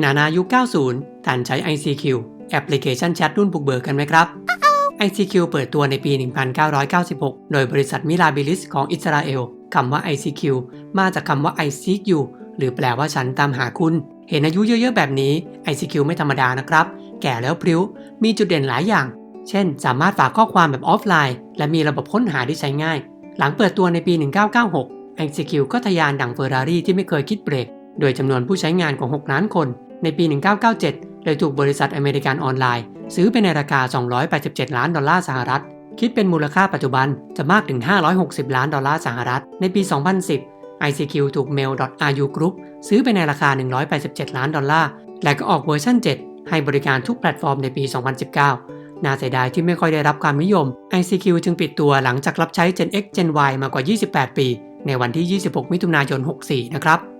นานายุค 90ท่านใช้ ICQ แอปพลิเคชันแชทรุ่นบุกเบิกกันไหมครับ ICQ เปิดตัวในปี 1996 โดยบริษัทมิลาบิลิสของอิสราเอล คำว่า ICQ มาจากคำว่า I seek you หรือแปลว่าฉันตามหาคุณ เห็นอายุเยอะๆ แบบนี้ ICQ ไม่ธรรมดานะครับ แก่แล้วพริ้ว มีจุดเด่นหลายอย่าง เช่น สามารถฝากข้อความแบบออฟไลน์ และมีระบบค้นหาที่ใช้ง่าย หลังเปิดตัวในปี 1996 ICQ ก็ทะยานดังเฟอร์รารี่ที่ไม่เคยคิดเบรก โดยจำนวนผู้ใช้งานของ6ล้านคน ในปี 1997 เลยถูกบริษัทอเมริกันออนไลน์ ซื้อไปในราคา 287 ล้านดอลลาร์สหรัฐ คิดเป็นมูลค่าปัจจุบันจะมากถึง 560 ล้านดอลลาร์สหรัฐ ในปี 2010 ICQ ถูก Mail.ru Group ซื้อไปในราคา 187 ล้านดอลลาร์ และก็ออกเวอร์ชัน7 ให้บริการทุกแพลตฟอร์มในปี 2019 น่าเสียดายที่ไม่ค่อยได้รับความนิยม ICQ จึงปิดตัวหลังจากรับใช้ Gen X Gen Y มากว่า 28 ปี ในวันที่ 26 มิถุนายน 64 นะครับ